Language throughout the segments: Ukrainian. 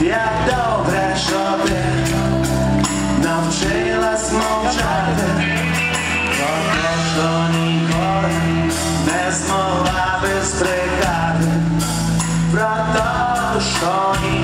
Як добре, що ти навчилась мовчати, про те, що ніколи не змогла би стрикати, про те, що ніколи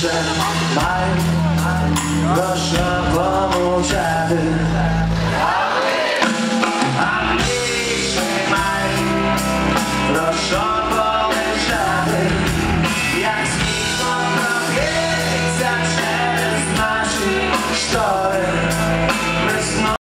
Більше мають грошовому мовчати. А більше мають грошо полежати, як світло прокинеться через наші шторми.